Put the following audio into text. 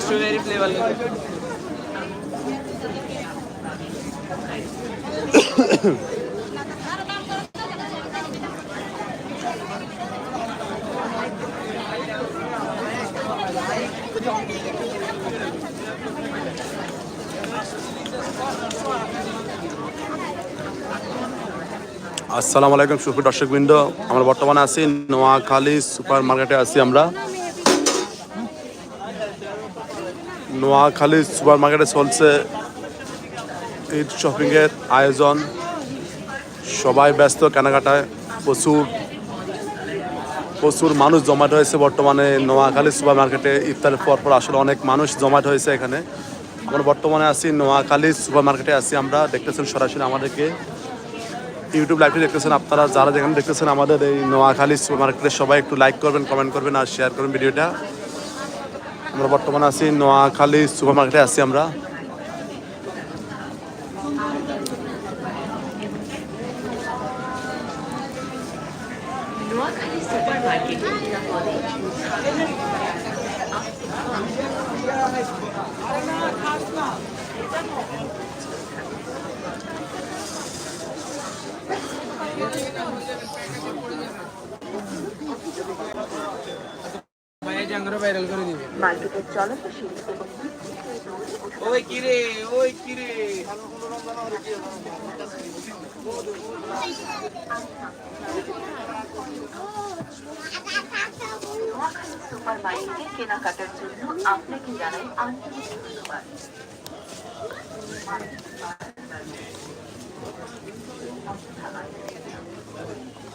Strawberry flavour Thank you. আসসালামু আলাইকুম, সুপ্রিয় দর্শকবৃন্দ। আমরা বর্তমানে আছি নোয়াখালী সুপার মার্কেটে আছি আমরা। নোয়াখালী সুপার মার্কেটে চলছে ঈদ শপিংয়ের আয়োজন। সবাই ব্যস্ত, কেনাকাটায় প্রচুর প্রচুর মানুষ জমাট হয়েছে বর্তমানে নোয়াখালী সুপার মার্কেটে ইফতারের পর পর আসলে অনেক মানুষ জমাট হয়েছে এখানে। আমরা বর্তমানে আছি নোয়াখালী সুপার মার্কেটে আছি আমরা। দেখতেছেন সরাসরি আমাদেরকে। ইউটিউব লাইভটি দেখতেছেন আপনারা, যারা যেখানে দেখতেছেন আমাদের এই নোয়াখালী সুপার মার্কেটে সবাই একটু লাইক করবেন কমেন্ট করবেন আর শেয়ার করবেন ভিডিওটা। আমরা বর্তমানে আছি নোয়াখালী সুপার মার্কেটে আছি আমরা। নোয়াখালী সুপার মার্কেটে মার্কেটের ওই কিরে ওই কিরে সুপার মার্কেটে কেনাকাটার জন্য আপনাকে জানাই আন্তরিক ধন্যবাদ।